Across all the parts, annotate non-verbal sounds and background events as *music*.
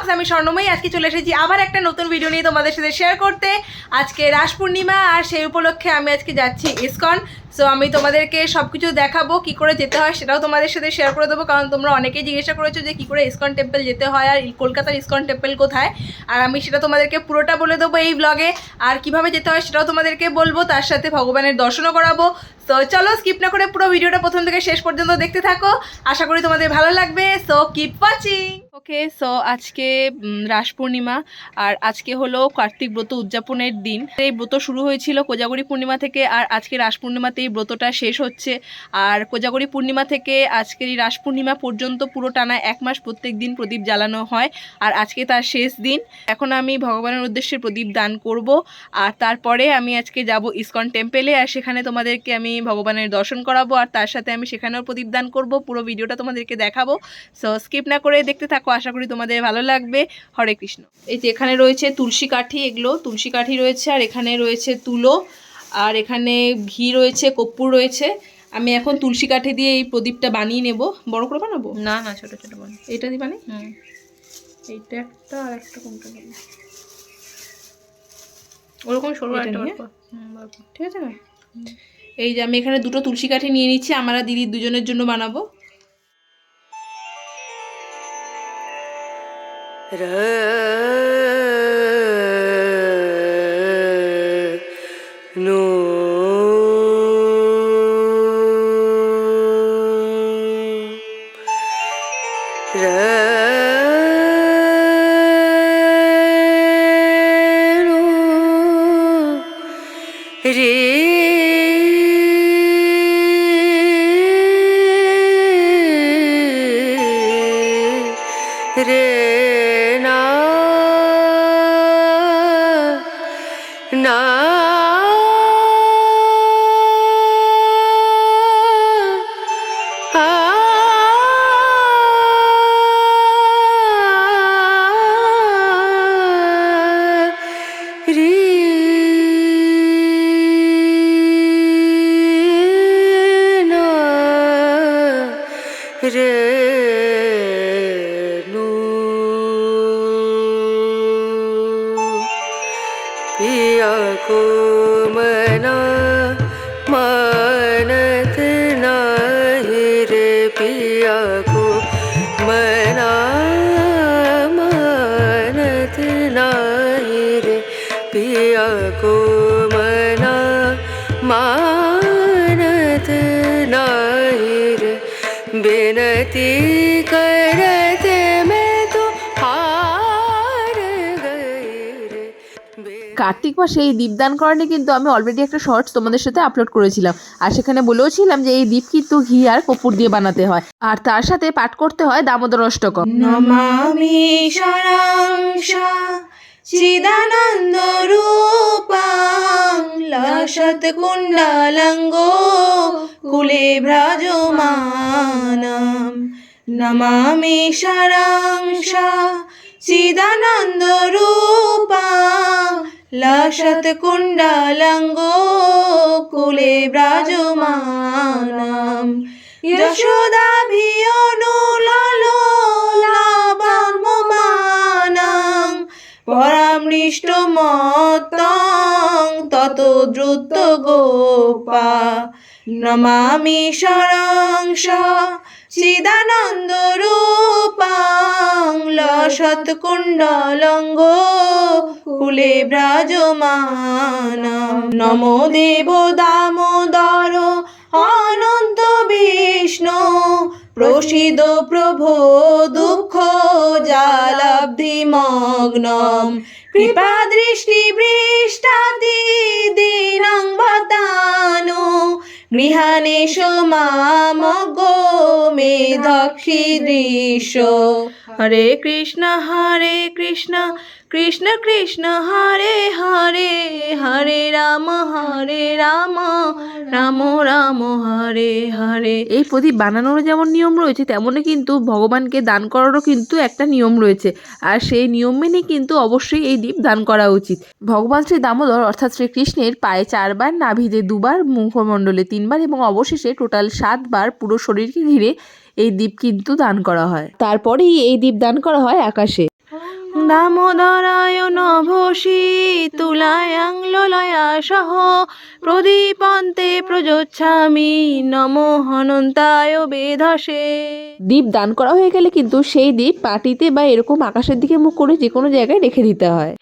Blogs আমি স্বর্ণময়ী, আজকে চলে এসেছি আবার একটা নতুন ভিডিও নিয়ে তোমাদের সাথে শেয়ার করতে। আজকে রাস পূর্ণিমা আর সেই উপলক্ষে আমি আজকে যাচ্ছি ইসকন। সো আমি তোমাদেরকে সব কিছু দেখাবো, কি করে যেতে হয়, সেটাও তোমাদের সাথে শেয়ার করে দেবো, কারণ তোমরা অনেকেই জিজ্ঞাসা করেছ যে কী করে ইসকন টেম্পল যেতে হয় আর কলকাতার ইসকন টেম্পল কোথায়। আর আমি সেটা তোমাদেরকে পুরোটা বলে দেবো এই ব্লগে আর কীভাবে যেতে হয় সেটাও তোমাদেরকে বলব, তার সাথে ভগবানের দর্শনও করাবো। তো চলো স্কিপ না করে পুরো ভিডিওটা প্রথম থেকে শেষ পর্যন্ত দেখতে থাকো। আশা করি তোমাদের ভালো লাগবে। So keep watching okay so আজকে রাস পূর্ণিমা, আর আজকে হলো কার্তিক ব্রত উদযাপনের দিন। এই ব্রত শুরু হয়েছিল কোজাগরি পূর্ণিমা থেকে, আর আজকে রাস পূর্ণিমাতেই ব্রতটা শেষ হচ্ছে। আর কোজাগরি পূর্ণিমা থেকে আজকের এই রাস পূর্ণিমা পর্যন্ত পুরো টানা এক মাস প্রত্যেক দিন প্রদীপ জ্বালানো হয়। আর আজকে তার শেষ দিন। এখন আমি ভগবানের উদ্দেশ্যে প্রদীপ দান করব। আর তারপরে আমি আজকে যাব ইসকন টেম্পেলে আর সেখানে তোমাদেরকে আমি ভগবানের দর্শন করাবো। আর তার সাথে আমি সেখানেও প্রদীপ দান করব। পুরো ভিডিওটা তোমাদেরকে দেখাবো। সো স্কিপ না করে দেখতে থাকো। আশা করি তোমাদের ভালো লাগবে। হরে কৃষ্ণ। এই যে এখানে রয়েছে তুলসী কাঠি এগুলো। তুলসী কাঠি রয়েছে। আর এখানে রয়েছে তুলো। আর এখানে ঘি রয়েছে কর্পূর রয়েছে। আমি এখন তুলসী কাঠে দিয়ে এই প্রদীপটা বানিয়ে নেব। বড় করে বানাবো? না না ছোট ছোট বল এটা দিয়ে বানাই? হুম। এইটা একটা আর একটা কোনটা বলি ওরকম সরু একটা। ঠিক আছে না? এই যে আমি এখানে দুটো তুলসী কাঠি নিয়ে নিচ্ছি আমার দিদির দুজনের জন্য বানাবো। नो को मना मानत नाही रे बिनती करते मैं तो हार गई रे बिन- কার্তিক মাসে এই দীপদান করানি কিন্তু আমি অলরেডি একটা শর্টস তোমাদের সাথে আপলোড করেছিলাম আর সেখানে বলেওছিলাম যে এই দীপ কিন্তু ঘি আর কপুর দিয়ে বানাতে হয় আর তার সাথে পাঠ করতে হয় দামোদর অষ্টকম নমামি সারাংশা চিদানন্দ রূপাং লসত কুণ্ডালঙ্গো কুলে ভ্রাজমানম। নমামি সারাংশা চিদানন্দ রূপাং লসত কুণ্ডালঙ্গো কুলে ব্রাজমানম যশোদাভিয়নুলালোলাবামমানং পরামৃষ্ট মতং, তত দ্রুত গোপা। নমামি সরংস চিদানন্দ রূপাং, লসৎ কুণ্ডলঙ্গ কুলে ব্রাজমানম নমো দেব দামোদর অনন্ত বিষ্ণু প্রসিদ প্রভো দুঃখ জালাব্ধি মগ্নম কৃপা দৃষ্টি বৃষ্টাতি দিনং ভতানু গৃহানেশ মামগো মে দক্ষি দৃশ্য হরে কৃষ্ণ হরে কৃষ্ণ কৃষ্ণ কৃষ্ণ, হরে হরে হরে রাম হরে রাম রাম রাম, হরে হরে। এই প্রদীপ বানানোর যেমন নিয়ম রয়েছে, তেমনই কিন্তু ভগবানকে দান করারও কিন্তু একটা নিয়ম রয়েছে। আর সেই নিয়ম মেনে কিন্তু অবশ্যই এই দ্বীপ দান করা উচিত। ভগবান শ্রী দামোদর, অর্থাৎ শ্রীকৃষ্ণের পায়ে চারবার, নাভিতে দুবার, মুখমণ্ডলে তিনবার এবং অবশেষে টোটাল সাতবার পুরো শরীরকে ঘিরে এই দ্বীপ কিন্তু দান করা হয়। তারপরেই এই দ্বীপ দান করা হয় আকাশে। দামোদরায় নভসি তুলায় আংললয়া সহ প্রদীপন্তে প্রযোচ্ছামি নম হনন্তায় বেধসে। দ্বীপ দান করা হয়ে গেলে কিন্তু সেই দ্বীপ পাটিতে বা এরকম আকাশের দিকে মুখ করে যে কোনো জায়গায় রেখে দিতে হয়।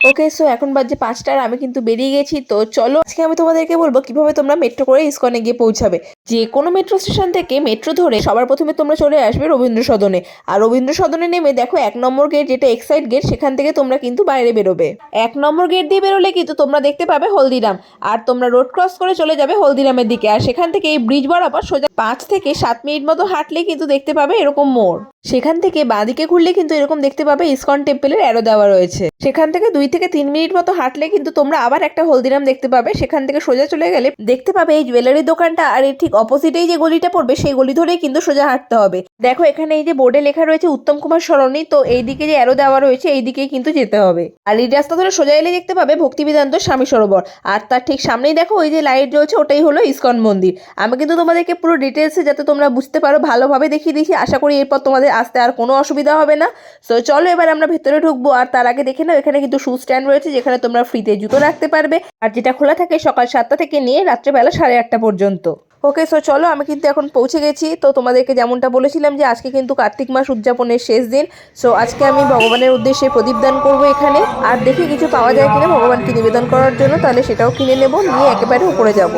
ওকে সো এখন বাজে পাঁচটার, আমি কিন্তু বেরিয়ে গেছি। তো চলো, আজকে আমি তোমাদেরকে বলব কীভাবে তোমরা মেট্রো করে ইস্কনে গিয়ে পৌঁছাবে। যে কোনো মেট্রো স্টেশন থেকে মেট্রো ধরে সবার প্রথমে তোমরা চলে আসবে রবীন্দ্র সদনে আর রবীন্দ্র সদনে নেমে দেখো এক নম্বর গেট যেটা এক্সাইড গেট সেখান থেকে তোমরা কিন্তু বাইরে বেরোবে। এক নম্বর গেট দিয়ে বেরোলে কিন্তু তোমরা দেখতে পাবে হলদিরাম। আর তোমরা রোড ক্রস করে চলে যাবে হলদিরামের দিকে। আর সেখান থেকে এই ব্রিজ বরাবর সোজা পাঁচ থেকে সাত মিনিট মতো হাঁটলে কিন্তু দেখতে পাবে এরকম মোড়। সেখান থেকে বাঁদিকে ঘুরলে কিন্তু এরকম দেখতে পাবে ইসকন টেম্পলের অ্যারো দেওয়া রয়েছে। সেখান থেকে দুই থেকে তিন মিনিট মতো হাঁটলে কিন্তু তোমরা আবার একটা হলদিরাম দেখতে পাবে। সেখান থেকে সোজা চলে গেলে দেখতে পাবে এই জুয়েলারি দোকানটা আর এর ঠিক অপোজিটেই যে গলিটা পড়বে, সেই গলি ধরেই কিন্তু সোজা হাঁটতে হবে। দেখো এখানে এই যে বোর্ডে লেখা রয়েছে উত্তম কুমার সরণি, তো এইদিকে যে অ্যারো দেওয়া রয়েছে এই দিকেই কিন্তু যেতে হবে। আর এই রাস্তা ধরে সোজা এলে দেখতে পাবে ভক্তিবিদান্ত স্বামী সরোবর। আর তার ঠিক সামনেই দেখো ওই যে লাইট জ্বলছে, ওটাই হলো ইস্কন মন্দির। আমি কিন্তু তোমাদেরকে পুরো ডিটেলসে যাতে তোমরা বুঝতে পারো, ভালোভাবে দেখিয়ে দিয়েছি। আশা করি এরপর তোমাদের আসতে আর কোনো অসুবিধা হবে না। তো চলো এবার আমরা ভেতরে ঢুকবো, আর তার আগে দেখে নাও এখানে কিন্তু শু স্ট্যান্ড রয়েছে, যেখানে তোমরা ফ্রিতে জুতো রাখতে পারবে। আর যেটা খোলা থাকে সকাল সাতটা থেকে নিয়ে রাত্রেবেলা সাড়ে আটটা পর্যন্ত। ওকে সো চলো আমি কিন্তু এখন পৌঁছে গেছি। তো তোমাদেরকে যেমনটা বলেছিলাম যে আজকে কিন্তু কার্তিক মাস উদযাপনের শেষ দিন। সো আজকে আমি ভগবানের উদ্দেশ্যে প্রদীপ দান করব এখানে। আর দেখি কিছু পাওয়া যায় কিনা ভগবানকে নিবেদন করার জন্য, তাহলে সেটাও কিনে নেব, নিয়ে একেবারে উপরে যাব।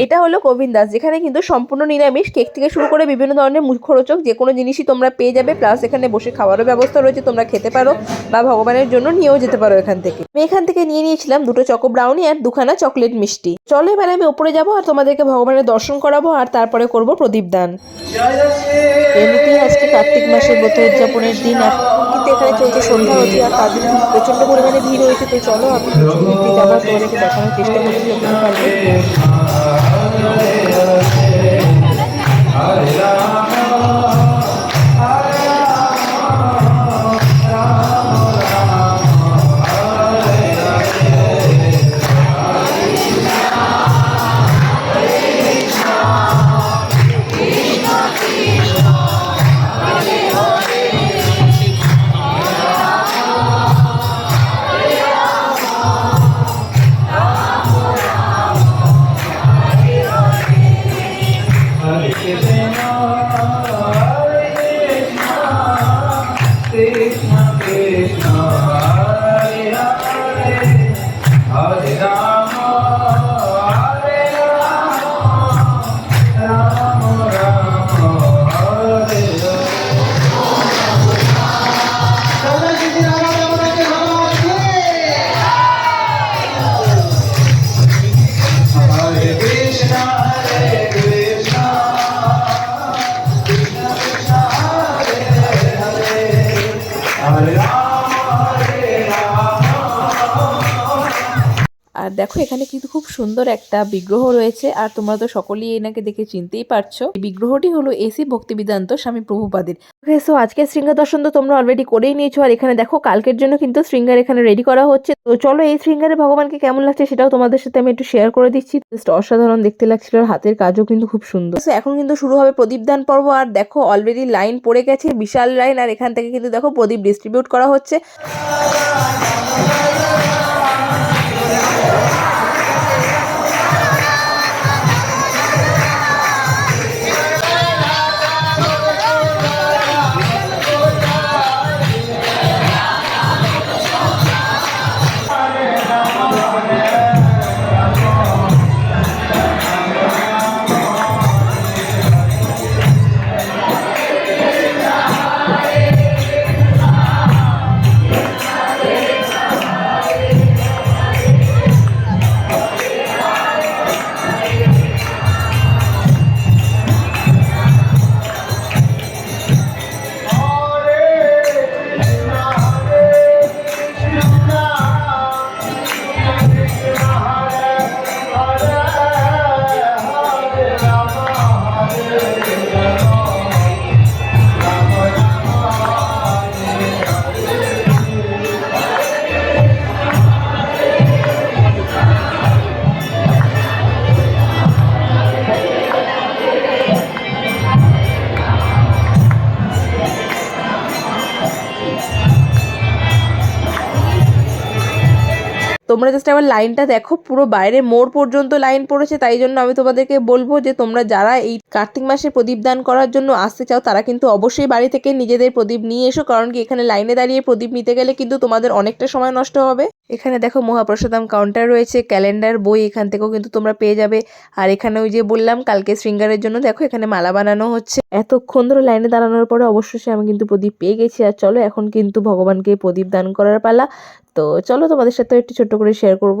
এটা হলো গোবিন্দাস যেখানে কিন্তু সম্পূর্ণ নিরামিষ, কেক থেকে শুরু করে বিভিন্ন ধরনের মুখরোচক যে কোনো জিনিসই তোমরা পেয়ে যাবে প্লাস এখানে বসে খাওয়ারও ব্যবস্থা রয়েছে, তোমরা খেতে পারো বা ভগবানের জন্য নিয়েও যেতে পারো এখান থেকে। আমি এখান থেকে নিয়ে নিয়েছিলাম দুটো চকো ব্রাউনি আর দুখানা চকলেট মিষ্টি। চলো এবার আমি উপরে যাব আর তোমাদেরকে ভগবানের দর্শন করাবো আর তারপরে করব প্রদীপ দান। এমনিতেই আজকে কার্তিক মাসের ব্রত উদযাপনের দিন, আর কিন্তু এখানে চলছে সন্ধ্যা হচ্ছে আর জন্য প্রচণ্ড পরিমাণে ভিড় হয়েছে, তো চলো আমি যাবার তোমাদেরকে দেখানোর চেষ্টা করছি Hare Rama Hallelujah. আর দেখো এখানে কিন্তু খুব সুন্দর একটা বিগ্রহ রয়েছে। আর তোমরা তো সকলেই এনাকে দেখে চিনতেই পারছ। এই বিগ্রহটি হলো এসি ভক্তিবিদান্ত স্বামী প্রভুপাদের। সো আজকে শৃঙ্গার দর্শন তো তোমরা অলরেডি করেই নিয়েছো। আর এখানে দেখো কালকের জন্য কিন্তু শৃঙ্গার এখানে রেডি করা হচ্ছে। তো চলো এই শৃঙ্গারে ভগবানকে কেমন লাগছে সেটাও তোমাদের সাথে আমি একটু শেয়ার করে দিচ্ছি। Just অসাধারণ দেখতে লাগছিল আর হাতের কাজও কিন্তু খুব সুন্দর। এখন কিন্তু শুরু হবে প্রদীপ দান পর্ব। আর দেখো অলরেডি লাইন পড়ে গেছে বিশাল লাইন আর এখান থেকে কিন্তু দেখো প্রদীপ ডিস্ট্রিবিউট করা হচ্ছে। Yeah. *laughs* তোমরা জাস্ট আবার লাইনটা দেখো, পুরো বাইরে মোড় পর্যন্ত লাইন পড়েছে, তাই জন্য আমি তোমাদেরকে বলব যে তোমরা যারা এই কার্তিক মাসে প্রদীপ দান করার জন্য আসতে চাও, তারা কিন্তু অবশ্যই বাড়ি থেকে নিজেদের প্রদীপ নিয়ে এসো, কারণ কি এখানে লাইনে দাঁড়িয়ে প্রদীপ নিতে গেলে কিন্তু তোমাদের অনেকটা সময় নষ্ট হবে। এখানে দেখো মহাপ্রসাদাম কাউন্টার রয়েছে ক্যালেন্ডার বই এখান থেকেও কিন্তু তোমরা পেয়ে যাবে। আর এখানে ওই যে বললাম, কালকে শৃঙ্গারের জন্য দেখো, এখানে মালা বানানো হচ্ছে। এতক্ষণ ধরে লাইনে দাঁড়ানোর পরে অবশ্যই আমি কিন্তু প্রদীপ পেয়ে গেছি, আর চলো এখন কিন্তু ভগবানকে প্রদীপ দান করার পালা। তো চলো তোমাদের সাথে একটু ছোট্ট করে শেয়ার করব।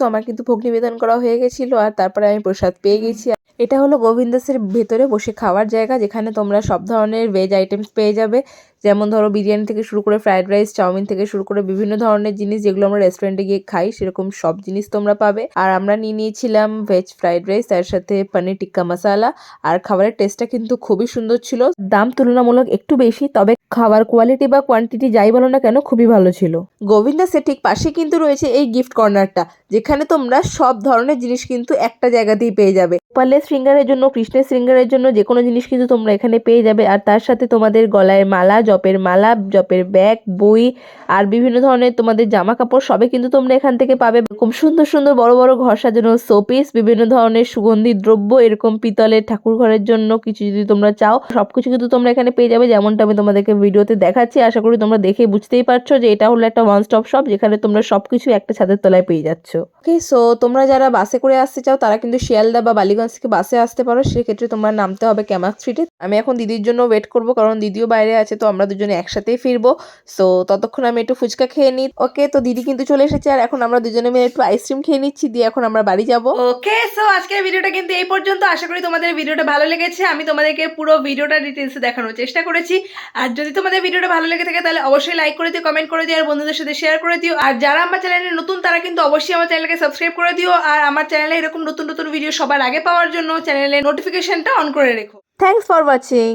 so আমার কিন্তু ভোগ নিবেদন করা হয়ে গেছিল আর তারপরে আমি প্রসাদ পেয়ে গেছি। এটা হলো গোবিন্দাসের ভেতরে বসে খাওয়ার জায়গা যেখানে তোমরা সব ধরনের ভেজ আইটেমস পেয়ে যাবে। যেমন ধরো বিরিয়ানি থেকে শুরু করে ফ্রাইড রাইস চাউমিন থেকে শুরু করে বিভিন্ন ধরনের জিনিস যেগুলো আমরা রেস্টুরেন্টে গিয়ে খাই, সেরকম সব জিনিস তোমরা পাবে। আর আমরা নিয়ে নিয়েছিলাম ভেজ ফ্রাইড রাইস তার সাথে পনির টিক্কা মশালা আর খাবারের টেস্টটা কিন্তু খুবই সুন্দর ছিল। দাম তুলনামূলক একটু বেশি, তবে খাবার কোয়ালিটি বা কোয়ান্টিটি যাই বলো না কেন, খুবই ভালো ছিল। গোবিন্দাসের ঠিক পাশে কিন্তু রয়েছে এই গিফট কর্নারটা যেখানে তোমরা সব ধরনের জিনিস কিন্তু একটা জায়গাতেই পেয়ে যাবে। গোপালের শৃঙ্গারের জন্য, কৃষ্ণের শৃঙ্গারের জন্য যে কোনো জিনিস কিন্তু তোমরা এখানে পেয়ে যাবে। আর তার সাথে তোমাদের গলায় মালা জপের মালা, জপের ব্যাগ, বই আর বিভিন্ন ধরনের তোমাদের জামা কাপড় সবে কিন্তু তোমরা এখান থেকে পাবে। এরকম সুন্দর সুন্দর বড় বড় ঘর সাজানো শোপিস, বিভিন্ন ধরনের সুগন্ধি দ্রব্য, এরকম পিতলের ঠাকুর ঘরের জন্য কিছু যদি তোমরা চাও, সবকিছু কিন্তু তোমরা এখানে পেয়ে যাবে। যেমনটা আমি তোমাদেরকে ভিডিওতে দেখাচ্ছি, আশা করি তোমরা দেখে বুঝতেই পারছ যে এটা হলো একটা ওয়ান স্টপ শপ যেখানে তোমরা সবকিছু একটা ছাদের তলায় পেয়ে যাচ্ছ। ওকে সো তোমরা যারা বাসে করে আসতে চাও, তারা কিন্তু শিয়ালদা বা বালিগঞ্জ থেকে বাসে আসতে পারো। সেক্ষেত্রে তোমরা নামতে হবে ক্যামাক স্ট্রিটে। আমি এখন দিদির জন্য ওয়েট করব, কারণ দিদিও বাইরে আছে, তো আমরা দুজনে একসাথেই ফিরবো। সো ততক্ষণ আমি একটু ফুচকা খেয়ে নিই। ওকে তো দিদি কিন্তু চলে এসেছে আর এখন আমরা দুজনে মিলে একটু আইসক্রিম খেয়ে নিচ্ছি দিয়ে এখন আমরা বাড়ি যাব। ওকে সো আজকের ভিডিওটা কিন্তু এই পর্যন্ত। আশা করি তোমাদের ভিডিওটা ভালো লেগেছে। আমি তোমাদেরকে পুরো ভিডিওটা ডিটেলসে দেখানোর চেষ্টা করেছি। আর যদি তোমাদের ভিডিওটা ভালো লেগে থাকে তাহলে অবশ্যই লাইক করে দিও কমেন্ট করে দিও আর বন্ধুদের সাথে শেয়ার করে দিও। আর যারা আমার চ্যানেলে নতুন তারা কিন্তু অবশ্যই আমার চ্যানেলকে সাবস্ক্রাইব করে দিও। আর আমার চ্যানেলে এরকম নতুন নতুন ভিডিও সবার আগে পাওয়ার জন্য চ্যানেলে নোটিফিকেশনটা অন করে রেখো। Thanks for watching